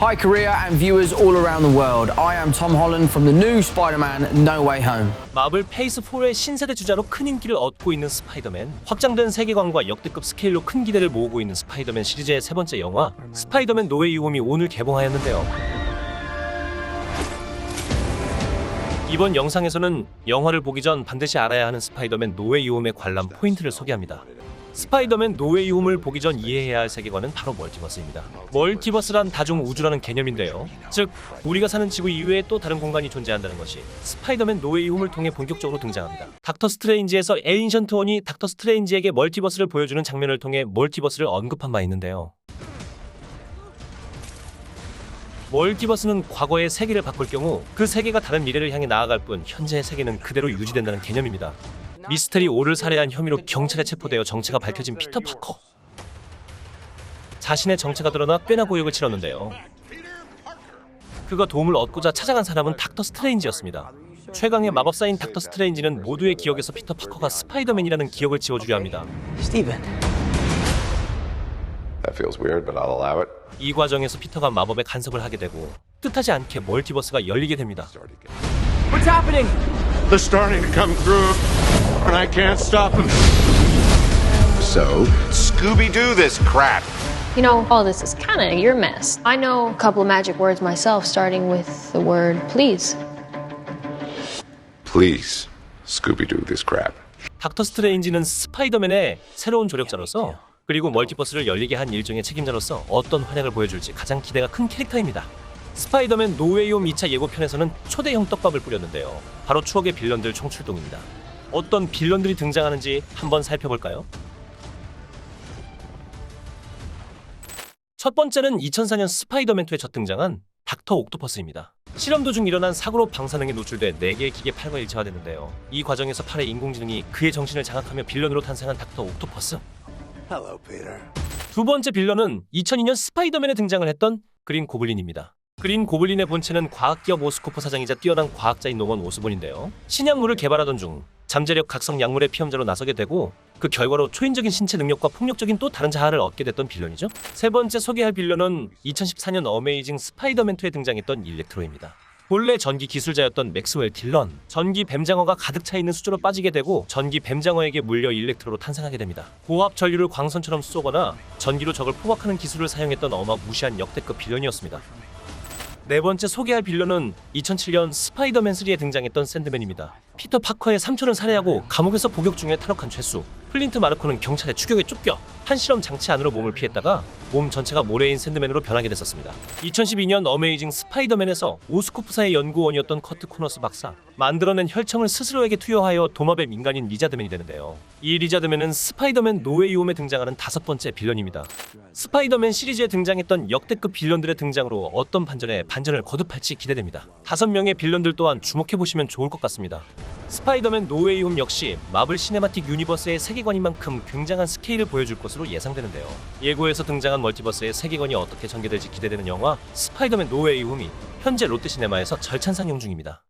Hi, Korea and viewers all around the world. I am Tom Holland from the new Spider Man No Way Home. 마블 페이스 4의 신세대 주자로 큰 인기를 얻고 있는 스파이더맨, 확장된 세계관과 역대급 스케일로 큰 기대를 모으고 있는 스파이더맨 시리즈의 세 번째 영화 스파이더맨 노웨이 홈이 오늘 개봉하였는데요. 이번 영상에서는 영화를 보기 전 반드시 알아야 하는 스파이더맨 노웨이 홈의 관람 포인트를 소개합니다. 스파이더맨 노웨이 홈을 보기 전 이해해야 할 세계관은 바로 멀티버스입니다. 멀티버스란 다중 우주라는 개념인데요. 즉, 우리가 사는 지구 이외에 또 다른 공간이 존재한다는 것이 스파이더맨 노웨이 홈을 통해 본격적으로 등장합니다. 닥터 스트레인지에서 에인션트 원이 닥터 스트레인지에게 멀티버스를 보여주는 장면을 통해 멀티버스를 언급한 바 있는데요. 멀티버스는 과거의 세계를 바꿀 경우 그 세계가 다른 미래를 향해 나아갈 뿐 현재의 세계는 그대로 유지된다는 개념입니다. 미스테리 5를 살해한 혐의로 경찰에 체포되어 정체가 밝혀진 피터 파커. 자신의 정체가 드러나 꽤나 고역을 치렀는데요. 그가 도움을 얻고자 찾아간 사람은 닥터 스트레인지였습니다. 최강의 마법사인 닥터 스트레인지는 모두의 기억에서 피터 파커가 스파이더맨이라는 기억을 지워주려 합니다. Stephen. That feels weird, but I'll allow it. 이 과정에서 피터가 마법에 간섭을 하게 되고 뜻하지 않게 멀티버스가 열리게 됩니다. What's happening? They're starting to come through, and I can't stop them. So, Scooby Doo this crap. You know, all this is kind of your mess. I know a couple of magic words myself, starting with the word please. please, Scooby Doo this crap. 닥터 스트레인지는 스파이더맨의 새로운 조력자로서 그리고 멀티버스를 열리게 한 일종의 책임자로서 어떤 활약을 보여줄지 가장 기대가 큰 캐릭터입니다. 스파이더맨 노웨이홈 2차 예고편에서는 초대형 떡밥을 뿌렸는데요. 바로 추억의 빌런들 총출동입니다. 어떤 빌런들이 등장하는지 한번 살펴볼까요? 첫 번째는 2004년 스파이더맨 2에 첫 등장한 닥터 옥토퍼스입니다. 실험 도중 일어난 사고로 방사능에 노출돼 4개의 기계 팔과 일체화되는데요. 이 과정에서 팔의 인공지능이 그의 정신을 장악하며 빌런으로 탄생한 닥터 옥토퍼스. Hello, Peter. 두 번째 빌런은 2002년 스파이더맨에 등장을 했던 그린 고블린입니다. 그린 고블린의 본체는 과학기업 오스코프 사장이자 뛰어난 과학자인 노먼 오스본인데요. 신약물을 개발하던 중 잠재력 각성 약물의 피험자로 나서게 되고 그 결과로 초인적인 신체 능력과 폭력적인 또 다른 자아를 얻게 됐던 빌런이죠. 세 번째 소개할 빌런은 2014년 어메이징 스파이더맨 2에 등장했던 일렉트로입니다. 본래 전기 기술자였던 맥스웰 딜런, 전기 뱀장어가 가득 차 있는 수조로 빠지게 되고 전기 뱀장어에게 물려 일렉트로로 탄생하게 됩니다. 고압 전류를 광선처럼 쏘거나 전기로 적을 포박하는 기술을 사용했던 어마무시한 역대급 빌런이었습니다. 네 번째 소개할 빌런은 2007년 스파이더맨 3에 등장했던 샌드맨입니다. 피터 파커의 삼촌을 살해하고 감옥에서 복역 중에 탈옥한 죄수 플린트 마르코는 경찰의 추격에 쫓겨 한실험 장치 안으로 몸을 피했다가 몸 전체가 모래인 샌드맨으로 변하게 됐었습니다. 2012년 어메이징 스파이더맨에서 오스코프사의 연구원이었던 커트 코너스 박사 만들어낸 혈청을 스스로에게 투여하여 도마뱀 민간인 리자드맨이 되는데요. 이 리자드맨은 스파이더맨 노웨이 홈에 등장하는 다섯 번째 빌런입니다. 스파이더맨 시리즈에 등장했던 역대급 빌런들의 등장으로 어떤 반전에 반전을 거듭할지 기대됩니다. 다섯 명의 빌런들 또한 주목해 보시면 좋을 것 같습니다. 스파이더맨 노웨이 홈 역시 마블 시네마틱 유니버스의 세계관인 만큼 굉장한 스케일을 보여줄 것으로 예상되는데요. 예고에서 등장한 멀티버스의 세계관이 어떻게 전개될지 기대되는 영화 스파이더맨 노웨이 홈이 현재 롯데시네마에서 절찬 상영 중입니다.